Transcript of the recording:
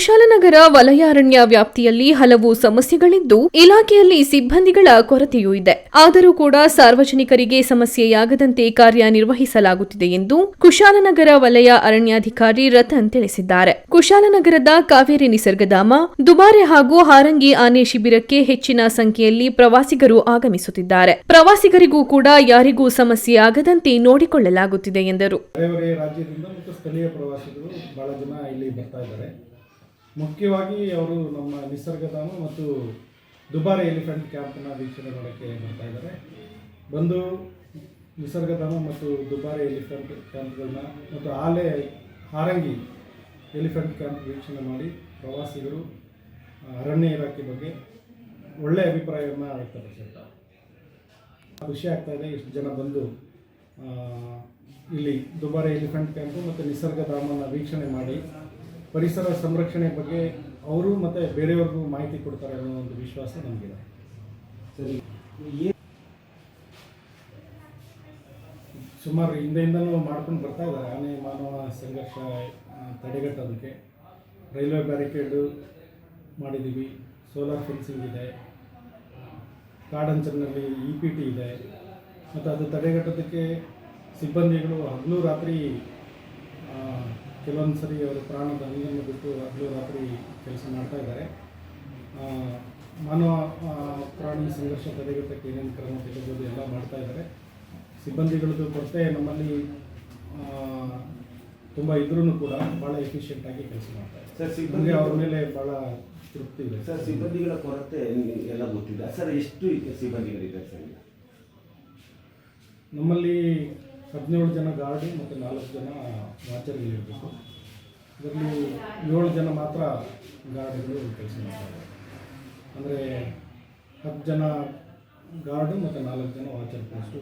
ಕುಶಾಲನಗರ ವಲಯ ಅರಣ್ಯ ವ್ಯಾಪ್ತಿಯಲ್ಲಿ ಹಲವು ಸಮಸ್ಯೆಗಳಿದ್ದು, ಇಲಾಖೆಯಲ್ಲಿ ಸಿಬ್ಬಂದಿಗಳ ಕೊರತೆಯೂ ಇದೆ. ಆದರೂ ಕೂಡ ಸಾರ್ವಜನಿಕರಿಗೆ ಸಮಸ್ಯೆಯಾಗದಂತೆ ಕಾರ್ಯನಿರ್ವಹಿಸಲಾಗುತ್ತಿದೆ ಎಂದು ಕುಶಾಲನಗರ ವಲಯ ಅರಣ್ಯಾಧಿಕಾರಿ ರತನ್ ತಿಳಿಸಿದ್ದಾರೆ. ಕುಶಾಲನಗರದ ಕಾವೇರಿ ನಿಸರ್ಗಧಾಮ, ದುಬಾರೆ ಹಾಗೂ ಹಾರಂಗಿ ಆನೆ ಶಿಬಿರಕ್ಕೆ ಹೆಚ್ಚಿನ ಸಂಖ್ಯೆಯಲ್ಲಿ ಪ್ರವಾಸಿಗರು ಆಗಮಿಸುತ್ತಿದ್ದಾರೆ. ಪ್ರವಾಸಿಗರಿಗೂ ಕೂಡ ಯಾರಿಗೂ ಸಮಸ್ಯೆ ಆಗದಂತೆ ನೋಡಿಕೊಳ್ಳಲಾಗುತ್ತಿದೆ ಎಂದರು. ಮುಖ್ಯವಾಗಿ ಅವರು ನಮ್ಮ ನಿಸರ್ಗಧಾಮ ಮತ್ತು ದುಬಾರಿ ಎಲಿಫೆಂಟ್ ಕ್ಯಾಂಪ್ನ ವೀಕ್ಷಣೆ ಮಾಡೋಕ್ಕೆ ಬರ್ತಾ ಇದ್ದಾರೆ. ಬಂದು ನಿಸರ್ಗಧಾಮ ಮತ್ತು ದುಬಾರಿ ಎಲಿಫೆಂಟ್ ಕ್ಯಾಂಪ್ಗಳನ್ನ ಮತ್ತು ಆಲೆ ಹಾರಂಗಿ ಎಲಿಫೆಂಟ್ ಕ್ಯಾಂಪ್ ವೀಕ್ಷಣೆ ಮಾಡಿ ಪ್ರವಾಸಿಗರು ಅರಣ್ಯ ಇಲಾಖೆ ಬಗ್ಗೆ ಒಳ್ಳೆಯ ಅಭಿಪ್ರಾಯವನ್ನು ವ್ಯಕ್ತಪಡಿಸಿರ್ತಾರೆ ಖುಷಿ ಆಗ್ತಾ ಇದೆ ಇಷ್ಟು ಜನ ಬಂದು ಇಲ್ಲಿ ದುಬಾರಿ ಎಲಿಫೆಂಟ್ ಕ್ಯಾಂಪು ಮತ್ತು ನಿಸರ್ಗಧಾಮನ ವೀಕ್ಷಣೆ ಮಾಡಿ ಪರಿಸರ ಸಂರಕ್ಷಣೆ ಬಗ್ಗೆ ಅವರು ಮತ್ತು ಬೇರೆಯವ್ರಿಗೂ ಮಾಹಿತಿ ಕೊಡ್ತಾರೆ ಅನ್ನೋ ಒಂದು ವಿಶ್ವಾಸ ನಮಗಿದೆ. ಸರಿ. ಸುಮಾರು ಹಿಂದೆಯಿಂದಲೂ ಮಾಡ್ಕೊಂಡು ಬರ್ತಾ ಇದ್ದಾರೆ. ಆನೆ, ಮಾನವ, ಸಂಘರ್ಷ ತಡೆಗಟ್ಟೋದಕ್ಕೆ. ರೈಲ್ವೆ ಬ್ಯಾರಿಕೇಡು ಮಾಡಿದ್ದೀವಿ. ಸೋಲಾರ್ ಫೆನ್ಸಿಂಗ್ ಇದೆ. ಕಾಡಂಚಲಿನಲ್ಲಿ ಇ ಪಿ ಟಿ ಇದೆ. ಮತ್ತು ಅದು ತಡೆಗಟ್ಟೋದಕ್ಕೆ ಸಿಬ್ಬಂದಿಗಳು ಹಗಲು ರಾತ್ರಿ ಕೆಲವೊಂದು ಸರಿ ಅವರು ಪ್ರಾಣದ ಅಂಗನ್ನು ಬಿಟ್ಟು ಹಗಲು ರಾತ್ರಿ ಕೆಲಸ ಮಾಡ್ತಾ ಇದ್ದಾರೆ. ಮಾನವ ಪ್ರಾಣಿ ಸಂಘರ್ಷ ತಡೆಗಟ್ಟಕ್ಕೆ ಏನೇನು ಕ್ರಮ ತೆಗೆದುಬೋದು ಎಲ್ಲ ಮಾಡ್ತಾ ಇದ್ದಾರೆ. ಸಿಬ್ಬಂದಿಗಳದ್ದು ಕೊರತೆ ನಮ್ಮಲ್ಲಿ ತುಂಬ ಇದ್ರೂ ಕೂಡ ಭಾಳ ಆಗಿ ಕೆಲಸ ಮಾಡ್ತಾರೆ ಸರ್ ಸಿಬ್ಬಂದಿ ಅವ್ರ ಮೇಲೆ ಭಾಳ ತೃಪ್ತಿ ಇದೆ. ಸರ್ ಸಿಬ್ಬಂದಿಗಳ ಕೊರತೆ ಎಲ್ಲ ಗೊತ್ತಿದೆ ಸರ್ ಎಷ್ಟು ಸಿಬ್ಬಂದಿಗಳಿದ್ದಾರೆ ಸರ್ ನಮ್ಮಲ್ಲಿ ಹದಿನೇಳು ಜನ ಗಾರ್ಡು ಮತ್ತು ನಾಲ್ಕು ಜನ ವಾಚರ್ಗಳು ಇರಬೇಕು ಇದರಲ್ಲಿ ಏಳು ಜನ ಮಾತ್ರ ಗಾರ್ಡ್ಗಳು ಕೆಲಸ ಮಾಡ್ತಾರೆ ಅಂದರೆ ಹತ್ತು ಜನ ಗಾರ್ಡು ಮತ್ತು ನಾಲ್ಕು ಜನ ವಾಚರ್ ಪೋಸ್ಟು